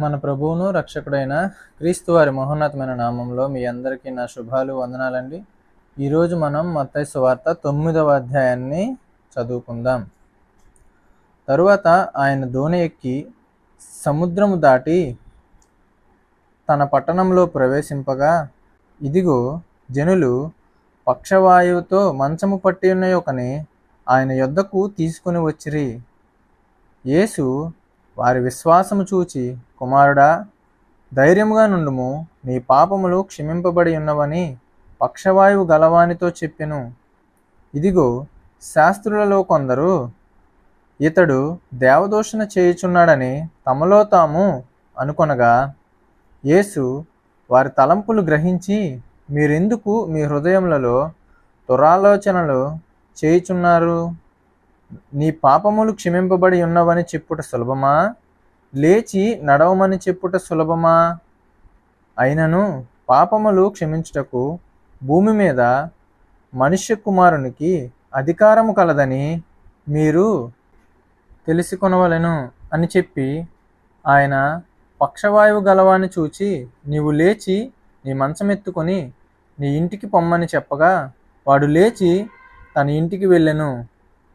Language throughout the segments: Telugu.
మన ప్రభువును రక్షకుడైన క్రీస్తు వారి మహోన్నతమైన నామంలో మీ అందరికీ నా శుభాలు వందనాలండి. ఈరోజు మనం మత్తయి సువార్త తొమ్మిదవ అధ్యాయాన్ని చదువుకుందాం. తరువాత ఆయన దోణి ఎక్కి సముద్రము దాటి తన పట్టణంలో ప్రవేశింపగా ఇదిగో జనులు పక్షవాయువుతో మంచము పట్టి ఉన్న ఒకని ఆయన యొద్దకు తీసుకుని వచ్చిరి. యేసు వారి విశ్వాసము చూచి కుమారుడా ధైర్యముగా నుండుము. నీ పాపములు క్షమింపబడి ఉన్నవని పక్షవాయువు గలవానితో చెప్పెను. ఇదిగో శాస్త్రులలో కొందరు ఇతడు దేవదూషణ చేయుచున్నాడని తమలో తాము అనుకొనగా యేసు వారి తలంపులు గ్రహించి మీరెందుకు మీ హృదయములలో దురాలోచనలు చేయుచున్నారు? నీ పాపములు క్షమింపబడి ఉన్నవని చెప్పుట సులభమా? లేచి నడవమని చెప్పుట సులభమా? అయినను పాపములు క్షమించుటకు భూమి మీద మనుష్య కుమారునికి అధికారము కలదని మీరు తెలుసుకొనవలెను అని చెప్పి ఆయన పక్షవాయువు గలవాన్ని చూచి నీవు లేచి నీ మంచం ఎత్తుకొని నీ ఇంటికి పొమ్మని చెప్పగా వాడు లేచి తన ఇంటికి వెళ్ళెను.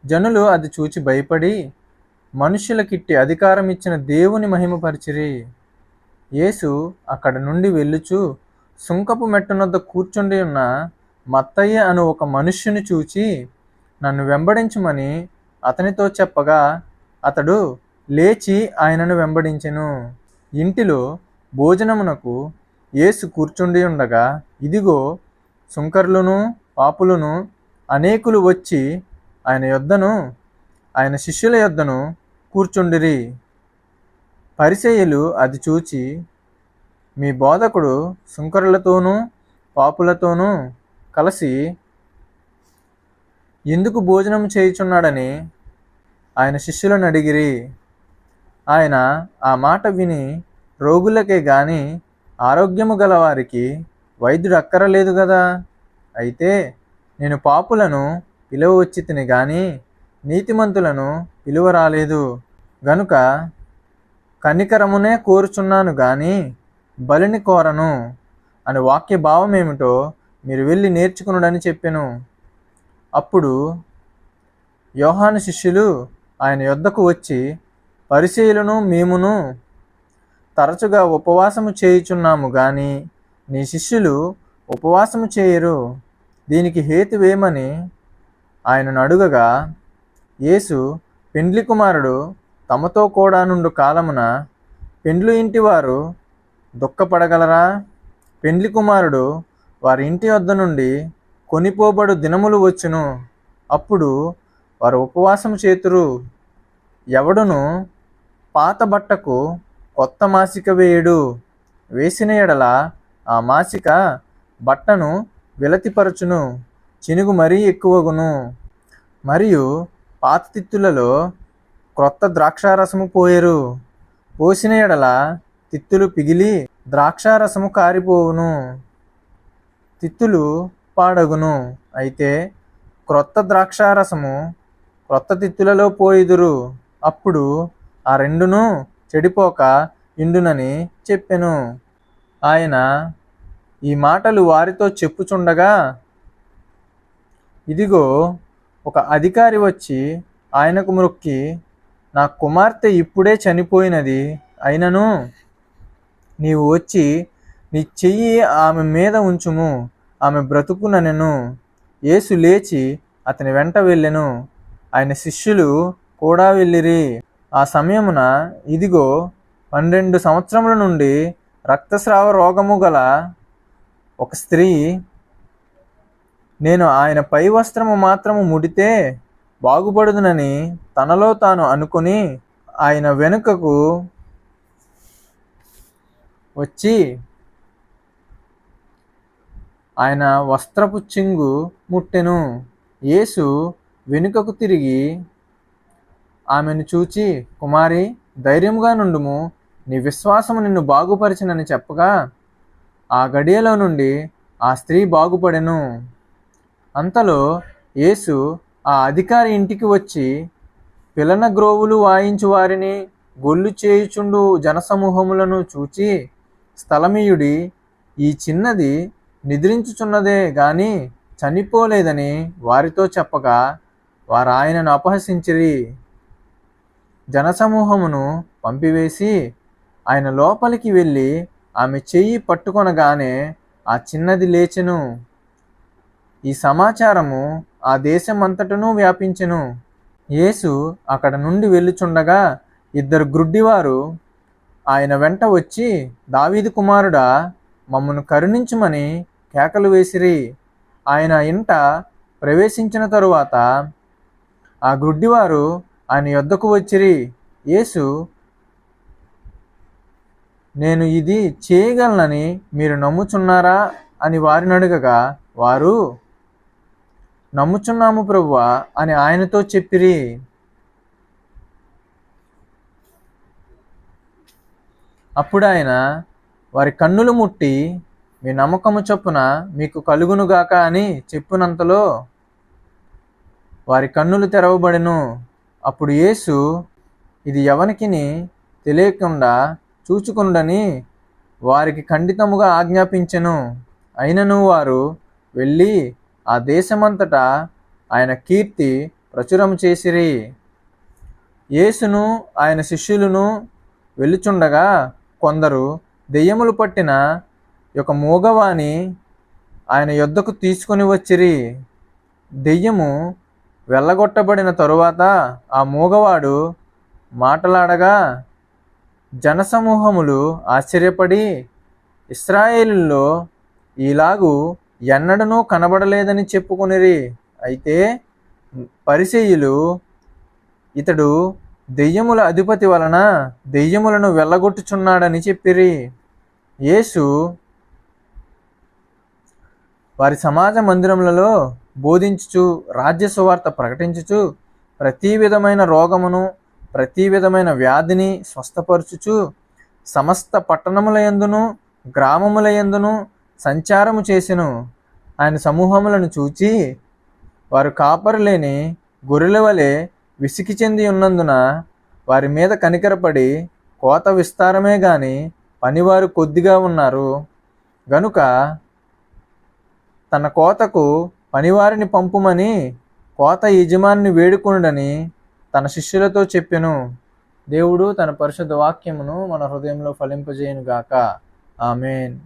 జనులు అది చూచి భయపడి మనుషులకిట్టి అధికారం ఇచ్చిన దేవుని మహిమపరిచిరి. యేసు అక్కడ నుండి వెళ్ళుచు సుంకపు మెట్టునొద్ద కూర్చుండి ఉన్న మత్తయ్య అను ఒక మనుష్యుని చూచి నన్ను వెంబడించమని అతనితో చెప్పగా అతడు లేచి ఆయనను వెంబడించెను. ఇంటిలో భోజనమునకు యేసు కూర్చుండి ఉండగా ఇదిగో సుంకర్లును పాపులను అనేకులు వచ్చి ఆయన యొద్దను ఆయన శిష్యుల యొద్దను కూర్చుండిరి. పరిసయ్యులు అది చూచి మీ బోధకుడు సుంకరులతోనూ పాపులతోనూ కలిసి ఎందుకు భోజనం చేయుచున్నాడని ఆయన శిష్యులను అడిగిరి. ఆయన ఆ మాట విని రోగులకే గాని ఆరోగ్యము గలవారికి వైద్యుడు అక్కరలేదు కదా అయితే నేను పాపులను పిలువ వచ్చి తిని కానీ నీతిమంతులను విలువ రాలేదు. గనుక కనికరమునే కోరుచున్నాను గాని బలిని కోరను అని వాక్య భావం ఏమిటో మీరు వెళ్ళి నేర్చుకునుడని చెప్పెను. అప్పుడు యోహాను శిష్యులు ఆయన యొద్దకు వచ్చి పరిశీలను మేమును తరచుగా ఉపవాసము చేయుచున్నాము గాని నీ శిష్యులు ఉపవాసము చేయరు. దీనికి హేతువేమని ఆయనను అడుగగా యేసు పెండ్లి కుమారుడు తమతో కూడా నుండు కాలమున పెండ్లు ఇంటివారు దుఃఖపడగలరా? పెండ్లి కుమారుడు వారి ఇంటి వద్ద నుండి కొనిపోబడు దినములు వచ్చును. అప్పుడు వారు ఉపవాసం చేతురు. ఎవడును? పాత బట్టకు కొత్త మాసిక వేయుడు. వేసిన ఎడల ఆ మాసిక బట్టను విలతిపరచును. చినుగు మరీ ఎక్కువగును. మరియు పాత తిత్తులలో క్రొత్త ద్రాక్షారసము పోయరు. పోసిన ఎడల తిత్తులు పిగిలి ద్రాక్షారసము కారిపోవును. తిత్తులు పాడగును. అయితే క్రొత్త ద్రాక్షారసము క్రొత్త తిత్తులలో పోయిదురు. అప్పుడు ఆ రెండును చెడిపోక ఇండునని చెప్పెను. ఆయన ఈ మాటలు వారితో చెప్పుచుండగా ఇదిగో ఒక అధికారి వచ్చి ఆయనకు మొక్కి నా కుమార్తె ఇప్పుడే చనిపోయినది అయినను నీవు వచ్చి నీ చెయ్యి ఆమె మీద ఉంచుము ఆమె బ్రతుకుననెను యేసు లేచి అతని వెంట వెళ్ళెను. ఆయన శిష్యులు కూడా వెళ్ళిరి. ఆ సమయమున ఇదిగో పన్నెండు సంవత్సరముల నుండి రక్తస్రావ రోగము గల ఒక స్త్రీ నేను ఆయన పై వస్త్రము మాత్రము ముడితే బాగుపడుదునని తనలో తాను అనుకుని ఆయన వెనుకకు వచ్చి ఆయన వస్త్రపు చింగు ముట్టెను. యేసు వెనుకకు తిరిగి ఆమెను చూచి కుమారి ధైర్యంగా నుండుము. నీ విశ్వాసము నిన్ను బాగుపరిచినని చెప్పగా ఆ గడియలో నుండి ఆ స్త్రీ బాగుపడెను. అంతలో యేసు ఆ అధికారి ఇంటికి వచ్చి పిలన గ్రోవులు వాయించు వారిని గొల్లు చేయుచుండు జనసమూహములను చూచి స్థలమీయుడి ఈ చిన్నది నిద్రించుచున్నదే గాని చనిపోలేదని వారితో చెప్పగా వారు ఆయనను అపహసించిరి. జనసమూహమును పంపివేసి ఆయన లోపలికి వెళ్ళి ఆమె చెయ్యి పట్టుకొనగానే ఆ చిన్నది లేచెను. ఈ సమాచారము ఆ దేశమంతటను వ్యాపించెను. యేసు అక్కడ నుండి వెళ్ళుచుండగా ఇద్దరు గ్రుడ్డివారు ఆయన వెంట వచ్చి దావీదు కుమారుడా మమ్మను కరుణించుమని కేకలు వేసిరి. ఆయన ఇంట ప్రవేశించిన తరువాత ఆ గ్రుడ్డివారు ఆయన యొద్దకు వచ్చిరి. యేసు నేను ఇది చేయగలనని మీరు నమ్ముచున్నారా? అని వారిని అడగగా వారు నమ్ముచున్నాము ప్రభువా అని ఆయనతో చెప్పిరి. అప్పుడు ఆయన వారి కన్నులు ముట్టి మీ నమ్మకము చొప్పున మీకు కలుగునుగాక అని చెప్పినంతలో వారి కన్నులు తెరవబడెను. అప్పుడు యేసు ఇది ఎవనికిని తెలియకుండా చూచుకుండని వారికి ఖండితముగా ఆజ్ఞాపించెను. అయినను వారు వెళ్ళి ఆ దేశమంతటా ఆయన కీర్తి ప్రచురం చేసిరి. యేసును ఆయన శిష్యులను వెళ్ళుచుండగా కొందరు దెయ్యములు పట్టిన ఒక మూగవాణి ఆయన యొద్దకు తీసుకొని వచ్చిరి. దెయ్యము వెళ్ళగొట్టబడిన తరువాత ఆ మూగవాడు మాటలాడగా జనసమూహములు ఆశ్చర్యపడి ఇస్రాయేలులో ఈలాగు ఎన్నడనూ కనబడలేదని చెప్పుకొనిరి. అయితే పరిసెయులు ఇతడు దెయ్యముల అధిపతి వలన దెయ్యములను వెళ్ళగొట్టుచున్నాడని చెప్పిరి. యేసు వారి సమాజ మందిరములలో బోధించుచు రాజ్య సువార్త ప్రకటించుచు ప్రతి విధమైన రోగమును ప్రతి విధమైన వ్యాధిని స్వస్థపరచుచు సమస్త పట్టణముల యందును గ్రామముల యందును సంచారము చేసెను. ఆయన సమూహములను చూచి వారు కాపరు లేని గొర్రెల వలె విసికి చెంది ఉన్నందున వారి మీద కనికరపడి కోత విస్తారమే గాని పనివారు కొద్దిగా ఉన్నారు. గనుక తన కోతకు పనివారిని పంపుమని కోత యజమాని వేడుకొనుడని తన శిష్యులతో చెప్పెను. దేవుడు తన పరిశుద్ధ వాక్యమును మన హృదయంలో ఫలింపజేయునుగాక. ఆమెన్.